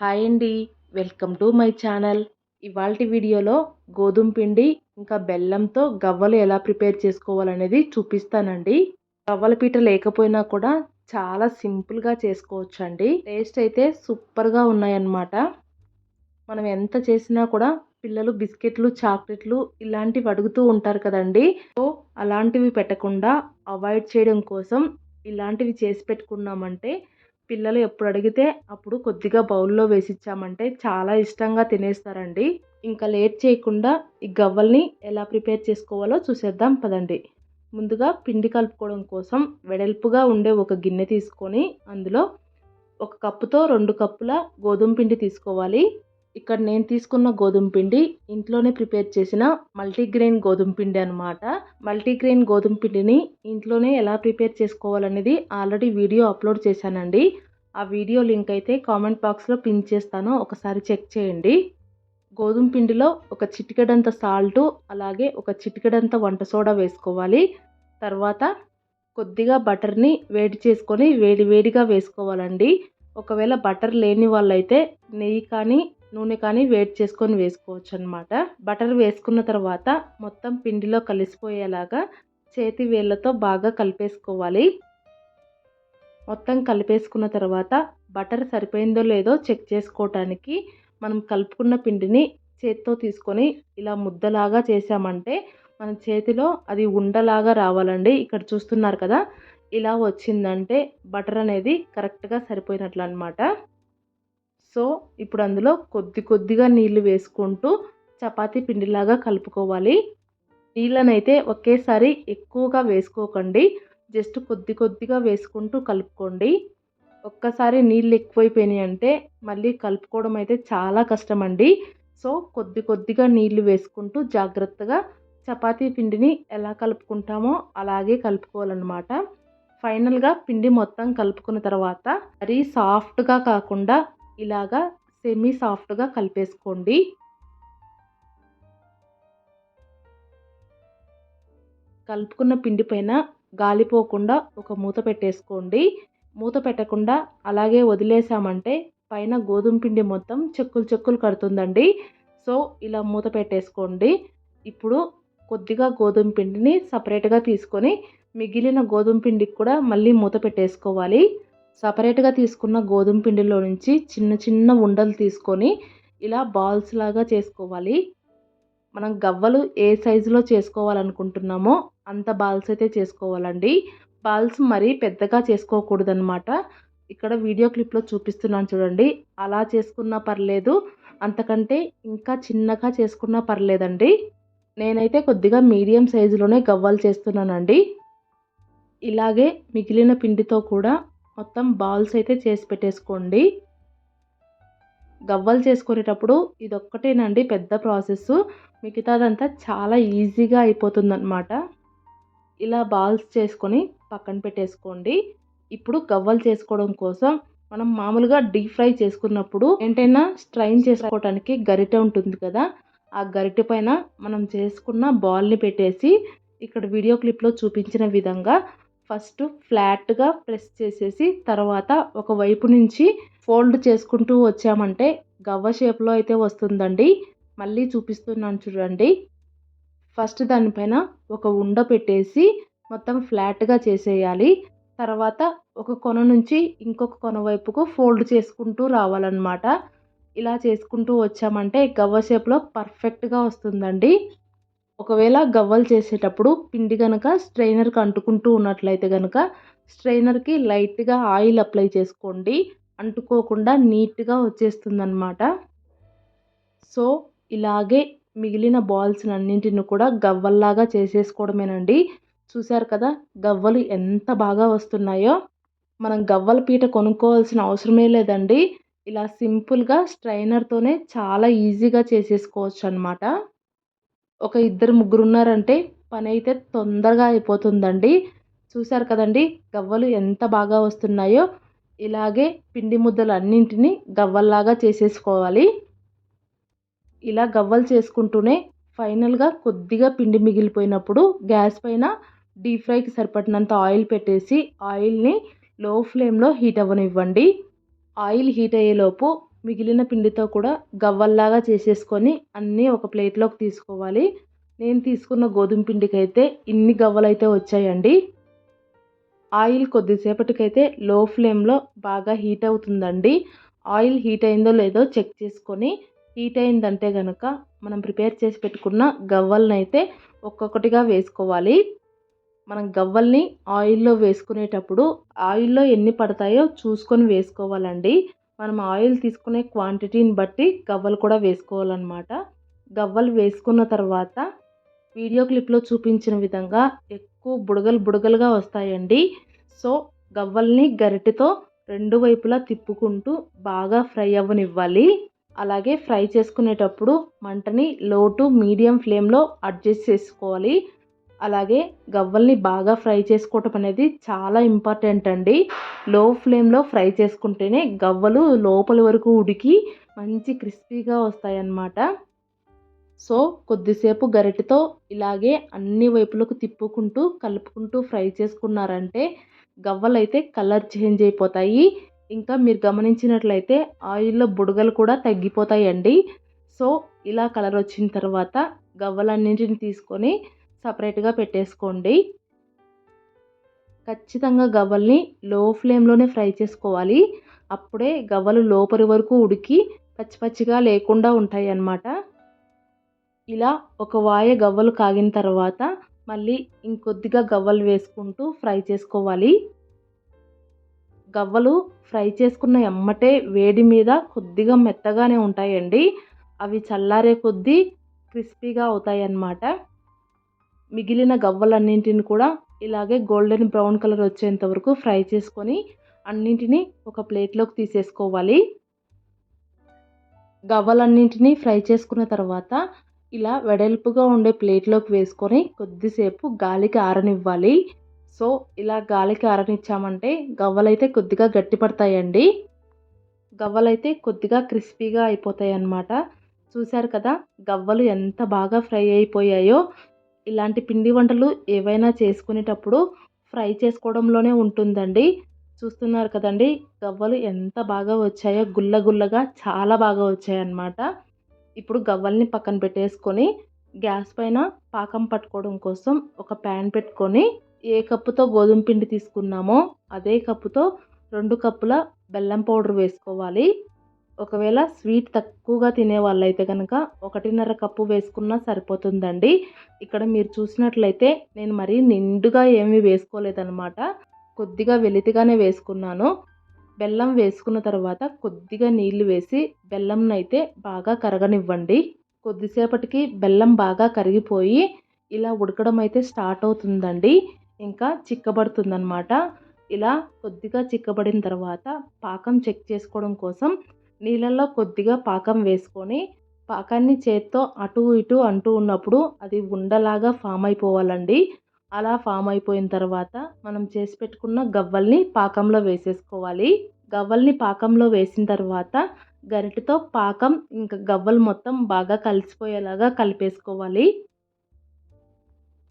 Hi అండి. Welcome to my channel. ఇవాల్టి వీడియోలో గోధుమ పిండి ఇంకా బెల్లంతో గవ్వలు ఎలా ప్రిపేర్ చేసుకోవాలనేది చూపిస్తానండి. గవ్వల పీట లేకపోయినా కూడా చాలా సింపుల్గా చేసుకోవచ్చు అండి టేస్ట్ అయితే సూపర్గా ఉన్నాయన్నమాట. మనం ఎంత చేసినా కూడా పిల్లలు బిస్కెట్లు చాక్లెట్లు ఇలాంటివి అడుగుతూ ఉంటారు కదండి. సో అలాంటివి పెట్టకుండా అవాయిడ్ చేయడం కోసం ఇలాంటివి చేసి పెట్టుకున్నామంటే పిల్లలు ఎప్పుడు అడిగితే అప్పుడు కొద్దిగా బౌల్లో వేసిచ్చామంటే చాలా ఇష్టంగా తినేస్తారండి. ఇంకా లేట్ చేయకుండా ఈ గవ్వల్ని ఎలా ప్రిపేర్ చేసుకోవాలో చూసేద్దాం పదండి. ముందుగా పిండి కలుపుకోవడం కోసం వెడల్పుగా ఉండే ఒక గిన్నె తీసుకొని అందులో ఒక కప్పుతో రెండు కప్పుల గోధుమ పిండి తీసుకోవాలి. ఇక్కడ నేను తీసుకున్న గోధుమ పిండి ఇంట్లోనే ప్రిపేర్ చేసిన మల్టీగ్రెయిన్ గోధుమ పిండి అనమాట మల్టీగ్రెయిన్ గోధుమ పిండిని ఇంట్లోనే ఎలా ప్రిపేర్ చేసుకోవాలనేది ఆల్రెడీ వీడియో అప్లోడ్ చేశానండి. ఆ వీడియో లింక్ అయితే కామెంట్ బాక్స్లో పిన్ చేస్తాను ఒకసారి చెక్ చేయండి. గోధుమ పిండిలో ఒక చిటికెడంత సాల్టు అలాగే ఒక చిటికెడంత వంట సోడా వేసుకోవాలి. తర్వాత కొద్దిగా బటర్ని వేడి చేసుకొని వేడి వేడిగా వేసుకోవాలండి. ఒకవేళ బటర్ లేని వాళ్ళైతే నెయ్యి కానీ నూనె కానీ వేడి చేసుకొని వేసుకోవచ్చు అనమాట బటర్ వేసుకున్న తర్వాత మొత్తం పిండిలో కలిసిపోయేలాగా చేతి వేళ్ళతో బాగా కలిపేసుకోవాలి. మొత్తం కలిపేసుకున్న తర్వాత బటర్ సరిపోయిందో లేదో చెక్ చేసుకోవటానికి మనం కలుపుకున్న పిండిని చేతితో తీసుకొని ఇలా ముద్దలాగా చేసామంటే మన చేతిలో అది ఉండలాగా రావాలండి. ఇక్కడ చూస్తున్నారు కదా ఇలా వచ్చిందంటే బటర్ అనేది కరెక్ట్గా సరిపోయినట్లు అనమాట సో ఇప్పుడు అందులో కొద్ది కొద్దిగా నీళ్ళు వేసుకుంటూ చపాతీ పిండిలాగా కలుపుకోవాలి. నీళ్ళనైతే ఒకేసారి ఎక్కువగా వేసుకోకండి. జస్ట్ కొద్ది కొద్దిగా వేసుకుంటూ కలుపుకోండి. ఒక్కసారి నీళ్ళు ఎక్కువైపోయినాయి అంటే మళ్ళీ కలుపుకోవడం అయితే చాలా కష్టం అండి సో కొద్ది కొద్దిగా నీళ్ళు వేసుకుంటూ జాగ్రత్తగా చపాతీ పిండిని ఎలా కలుపుకుంటామో అలాగే కలుపుకోవాలన్నమాట. ఫైనల్గా పిండి మొత్తం కలుపుకున్న తర్వాత మరీ సాఫ్ట్గా కాకుండా ఇలాగా సెమీ సాఫ్ట్గా కలిపేసుకోండి. కలుపుకున్న పిండి పైన గాలిపోకుండా ఒక మూత పెట్టేసుకోండి. మూత పెట్టకుండా అలాగే వదిలేసామంటే పైన గోధుమ పిండి మొత్తం చెక్కులు చెక్కులు కడుతుందండి. సో ఇలా మూత పెట్టేసుకోండి. ఇప్పుడు కొద్దిగా గోధుమ పిండిని సపరేట్గా తీసుకొని మిగిలిన గోధుమ పిండికి కూడా మళ్ళీ మూత పెట్టేసుకోవాలి. సపరేట్గా తీసుకున్న గోధుమ పిండిలో నుంచి చిన్న చిన్న ఉండలు తీసుకొని ఇలా బాల్స్ లాగా చేసుకోవాలి. మనం గవ్వలు ఏ సైజులో చేసుకోవాలనుకుంటున్నామో అంత బాల్స్ అయితే చేసుకోవాలండి. బాల్స్ మరీ పెద్దగా చేసుకోకూడదనమాట ఇక్కడ వీడియో క్లిప్లో చూపిస్తున్నాను చూడండి. అలా చేసుకున్నా పర్లేదు అంతకంటే ఇంకా చిన్నగా చేసుకున్నా పర్లేదండి. నేనైతే కొద్దిగా మీడియం సైజులోనే గవ్వలు చేస్తున్నానండి. ఇలాగే మిగిలిన పిండితో కూడా మొత్తం బాల్స్ అయితే చేసి పెట్టేసుకోండి. గవ్వలు చేసుకునేటప్పుడు ఇదొక్కటేనండి పెద్ద ప్రాసెస్ మిగతాదంతా చాలా ఈజీగా అయిపోతుందన్నమాట. ఇలా బాల్స్ చేసుకొని పక్కన పెట్టేసుకోండి. ఇప్పుడు గవ్వలు చేసుకోవడం కోసం మనం మామూలుగా డీప్ ఫ్రై చేసుకున్నప్పుడు ఏంటైనా స్ట్రైన్ చేసుకోవడానికి గరిటె ఉంటుంది కదా ఆ గరిటె పైన మనం చేసుకున్న బాల్ని పెట్టేసి ఇక్కడ వీడియో క్లిప్లో చూపించిన విధంగా ఫస్ట్ ఫ్లాట్గా ప్రెస్ చేసేసి తర్వాత ఒక వైపు నుంచి ఫోల్డ్ చేసుకుంటూ వచ్చామంటే గవ్వ షేప్లో అయితే వస్తుందండి. మళ్ళీ చూపిస్తున్నాను చూడండి. ఫస్ట్ దానిపైన ఒక ఉండ పెట్టేసి మొత్తం ఫ్లాట్గా చేసేయాలి. తర్వాత ఒక కొన నుంచి ఇంకొక కొన వైపుకు ఫోల్డ్ చేసుకుంటూ రావాలన్నమాట. ఇలా చేసుకుంటూ వచ్చామంటే గవ్వ షేప్లో పర్ఫెక్ట్గా వస్తుందండి. ఒకవేళ గవ్వలు చేసేటప్పుడు పిండి కనుక స్ట్రైనర్కి అంటుకుంటూ ఉన్నట్లయితే కనుక స్ట్రైనర్కి లైట్గా ఆయిల్ అప్లై చేసుకోండి. అంటుకోకుండా నీట్గా వచ్చేస్తుందన్నమాట. సో ఇలాగే మిగిలిన బాల్స్ అన్నింటిని కూడా గవ్వల్లాగా చేసేసుకోవడమేనండి. చూశారు కదా గవ్వలు ఎంత బాగా వస్తున్నాయో. మనం గవ్వల పీట కొనుక్కోవాల్సిన అవసరమే లేదండి. ఇలా సింపుల్గా స్ట్రైనర్తోనే చాలా ఈజీగా చేసేసుకోవచ్చు అనమాట ఒక ఇద్దరు ముగ్గురు ఉన్నారంటే పని అయితే తొందరగా అయిపోతుందండి. చూశారు కదండి గవ్వలు ఎంత బాగా వస్తున్నాయో. ఇలాగే పిండి ముద్దలు అన్నింటినీ గవ్వల్లాగా చేసేసుకోవాలి. ఇలా గవ్వలు చేసుకుంటూనే ఫైనల్గా కొద్దిగా పిండి మిగిలిపోయినప్పుడు గ్యాస్ పైన డీప్ ఫ్రైకి సరిపడినంత ఆయిల్ పెట్టేసి ఆయిల్ని లో ఫ్లేమ్లో హీట్ అవ్వనివ్వండి. ఆయిల్ హీట్ అయ్యేలోపు మిగిలిన పిండితో కూడా గవ్వల్లాగా చేసేసుకొని అన్నీ ఒక ప్లేట్లోకి తీసుకోవాలి. నేను తీసుకున్న గోధుమ పిండికి అయితే ఇన్ని గవ్వలైతే వచ్చాయండి. ఆయిల్ కొద్దిసేపటికైతే లో ఫ్లేమ్లో బాగా హీట్ అవుతుందండి. ఆయిల్ హీట్ అయిందో లేదో చెక్ చేసుకొని హీట్ అయిందంటే కనుక మనం ప్రిపేర్ చేసి పెట్టుకున్న గవ్వలనైతే ఒక్కొక్కటిగా వేసుకోవాలి. మనం గవ్వల్ని ఆయిల్లో వేసుకునేటప్పుడు ఆయిల్లో ఎన్ని పడతాయో చూసుకొని వేసుకోవాలండి. మనం ఆయిల్ తీసుకునే క్వాంటిటీని బట్టి గవ్వలు కూడా వేసుకోవాలన్నమాట. గవ్వలు వేసుకున్న తర్వాత వీడియో క్లిప్లో చూపించిన విధంగా ఎక్కువ బుడగలు బుడగలుగా వస్తాయండి. సో గవ్వల్ని గరిటెతో రెండు వైపులా తిప్పుకుంటూ బాగా ఫ్రై అవ్వనివ్వాలి. అలాగే ఫ్రై చేసుకునేటప్పుడు మంటని లో టు మీడియం ఫ్లేమ్లో అడ్జస్ట్ చేసుకోవాలి. అలాగే గవ్వల్ని బాగా ఫ్రై చేసుకోవటం అనేది చాలా ఇంపార్టెంట్ అండి. లో ఫ్లేమ్లో ఫ్రై చేసుకుంటేనే గవ్వలు లోపల వరకు ఉడికి మంచి క్రిస్పీగా వస్తాయన్నమాట. సో కొద్దిసేపు గరిటెతో ఇలాగే అన్ని వైపులకు తిప్పుకుంటూ కలుపుకుంటూ ఫ్రై చేసుకున్నారంటే గవ్వలు అయితే కలర్ చేంజ్ అయిపోతాయి. ఇంకా మీరు గమనించినట్లయితే ఆయిల్లో బుడగలు కూడా తగ్గిపోతాయండి. సో ఇలా కలర్ వచ్చిన తర్వాత గవ్వలన్నింటిని తీసుకొని సపరేట్గా పెట్టేసుకోండి. ఖచ్చితంగా గవ్వల్ని లో ఫ్లేమ్లోనే ఫ్రై చేసుకోవాలి. అప్పుడే గవ్వలు లోపలి వరకు ఉడికి పచ్చి పచ్చిగా లేకుండా ఉంటాయి అన్నమాట ఇలా ఒక వాయ గవ్వలు కాగిన తర్వాత మళ్ళీ ఇంకొద్దిగా గవ్వలు వేసుకుంటూ ఫ్రై చేసుకోవాలి. గవ్వలు ఫ్రై చేసుకున్న ఎమ్మటే వేడి మీద కొద్దిగా మెత్తగానే ఉంటాయండి. అవి చల్లారే కొద్దీ క్రిస్పీగా అవుతాయి అన్నమాట మిగిలిన గవ్వలన్నింటిని కూడా ఇలాగే గోల్డెన్ బ్రౌన్ కలర్ వచ్చేంత వరకు ఫ్రై చేసుకొని అన్నింటినీ ఒక ప్లేట్లోకి తీసేసుకోవాలి. గవ్వలన్నింటినీ ఫ్రై చేసుకున్న తర్వాత ఇలా వెడల్పుగా ఉండే ప్లేట్లోకి వేసుకొని కొద్దిసేపు గాలికి ఆరనివ్వాలి. సో ఇలా గాలికి ఆరనిచ్చామంటే గవ్వలైతే కొద్దిగా గట్టిపడతాయండి. గవ్వలైతే కొద్దిగా క్రిస్పీగా అయిపోతాయి అన్నమాట చూశారు కదా గవ్వలు ఎంత బాగా ఫ్రై అయిపోయాయో. ఇలాంటి పిండి వంటలు ఏవైనా చేసుకునేటప్పుడు ఫ్రై చేసుకోవడంలోనే ఉంటుందండి. చూస్తున్నారు కదండి గవ్వలు ఎంత బాగా వచ్చాయో గుల్ల గుల్లగా చాలా బాగా వచ్చాయన్నమాట. ఇప్పుడు గవ్వల్ని పక్కన పెట్టేసుకొని గ్యాస్ పైన పాకం పట్టుకోవడం కోసం ఒక ప్యాన్ పెట్టుకొని ఏ కప్పుతో గోధుమ పిండి తీసుకున్నామో అదే కప్పుతో రెండు కప్పుల బెల్లం పౌడర్ వేసుకోవాలి. ఒకవేళ స్వీట్ తక్కువగా తినే వాళ్ళైతే కనుక ఒకటిన్నర కప్పు వేసుకున్నా సరిపోతుందండి. ఇక్కడ మీరు చూసినట్లయితే నేను మరీ నిండుగా ఏమీ వేసుకోలేదనమాట కొద్దిగా వెలితిగానే వేసుకున్నాను. బెల్లం వేసుకున్న తర్వాత కొద్దిగా నీళ్ళు వేసి బెల్లంనైతే బాగా కరగనివ్వండి. కొద్దిసేపటికి బెల్లం బాగా కరిగిపోయి ఇలా ఉడకడం అయితే స్టార్ట్ అవుతుందండి. ఇంకా చిక్కబడుతుందనమాట ఇలా కొద్దిగా చిక్కబడిన తర్వాత పాకం చెక్ చేసుకోవడం కోసం నీళ్ళల్లో కొద్దిగా పాకం వేసుకొని పాకాన్ని చేత్తో అటు ఇటు అంటూ ఉన్నప్పుడు అది ఉండలాగా ఫామ్ అయిపోవాలండి. అలా ఫామ్ అయిపోయిన తర్వాత మనం చేసి పెట్టుకున్న గవ్వల్ని పాకంలో వేసేసుకోవాలి. గవ్వల్ని పాకంలో వేసిన తర్వాత గరిటెతో పాకం ఇంకా గవ్వలు మొత్తం బాగా కలిసిపోయేలాగా కలిపేసుకోవాలి.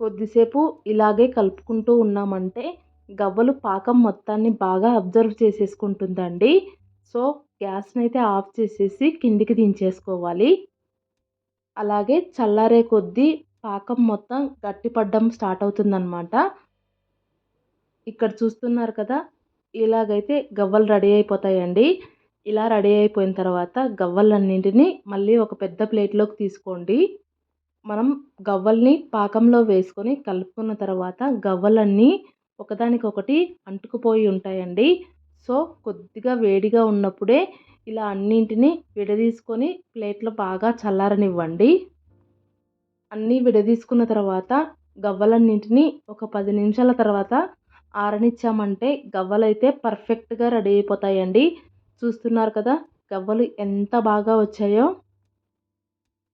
కొద్దిసేపు ఇలాగే కలుపుకుంటూ ఉన్నామంటే గవ్వలు పాకం మొత్తాన్ని బాగా అబ్జర్వ్ చేసేసుకుంటుందండి. సో గ్యాస్ని అయితే ఆఫ్ చేసేసి కిందికి దించేసుకోవాలి. అలాగే చల్లారే కొద్దీ పాకం మొత్తం గట్టిపడడం స్టార్ట్ అవుతుందన్నమాట. ఇక్కడ చూస్తున్నారు కదా ఇలాగైతే గవ్వలు రెడీ అయిపోతాయండి. ఇలా రెడీ అయిపోయిన తర్వాత గవ్వలన్నింటినీ మళ్ళీ ఒక పెద్ద ప్లేట్లోకి తీసుకోండి. మనం గవ్వల్ని పాకంలో వేసుకొని కలుపుకున్న తర్వాత గవ్వలన్నీ ఒకదానికొకటి అంటుకుపోయి ఉంటాయండి. సో కొద్దిగా వేడిగా ఉన్నప్పుడే ఇలా అన్నింటినీ విడదీసుకొని ప్లేట్లో బాగా చల్లారనివ్వండి. అన్నీ విడదీసుకున్న తర్వాత గవ్వలన్నింటినీ ఒక పది నిమిషాల తర్వాత ఆరనిచ్చామంటే గవ్వలైతే పర్ఫెక్ట్గా రెడీ అయిపోతాయండి. చూస్తున్నారు కదా గవ్వలు ఎంత బాగా వచ్చాయో.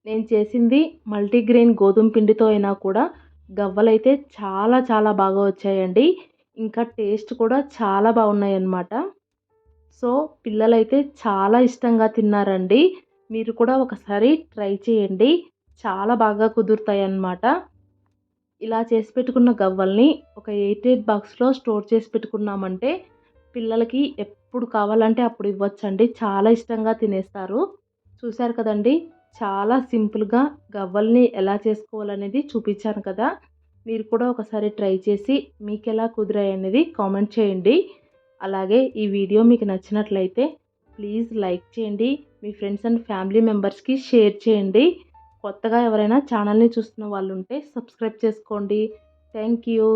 నేను చేసింది మల్టీగ్రెయిన్ గోధుమ పిండితో అయినా కూడా గవ్వలైతే చాలా చాలా బాగా వచ్చాయండి. ఇంకా టేస్ట్ కూడా చాలా బాగున్నాయి అన్నమాట సో పిల్లలైతే చాలా ఇష్టంగా తిన్నారండి. మీరు కూడా ఒకసారి ట్రై చేయండి. చాలా బాగా కుదురుతాయి అన్నమాట ఇలా చేసి పెట్టుకున్న గవ్వల్ని ఒక ఎయిట్ ఎయిట్ బాక్స్లో స్టోర్ చేసి పెట్టుకున్నామంటే పిల్లలకి ఎప్పుడు కావాలంటే అప్పుడు ఇవ్వచ్చండి. చాలా ఇష్టంగా తినేస్తారు. చూశారు కదండి? చాలా సింపుల్గా గవ్వల్ని ఎలా చేసుకోవాలనేది చూపించాను కదా. మీరు కూడా ఒకసారి ట్రై చేసి మీకు ఎలా కుదిరాయి అనేది కామెంట్ చేయండి. అలాగే ఈ వీడియో మీకు నచ్చినట్లయితే ప్లీజ్ లైక్ చేయండి మీ ఫ్రెండ్స్ అండ్ ఫ్యామిలీ మెంబర్స్కి షేర్ చేయండి. కొత్తగా ఎవరైనా ఛానల్ని చూస్తున్న వాళ్ళు ఉంటే సబ్స్క్రైబ్ చేసుకోండి. Thank you.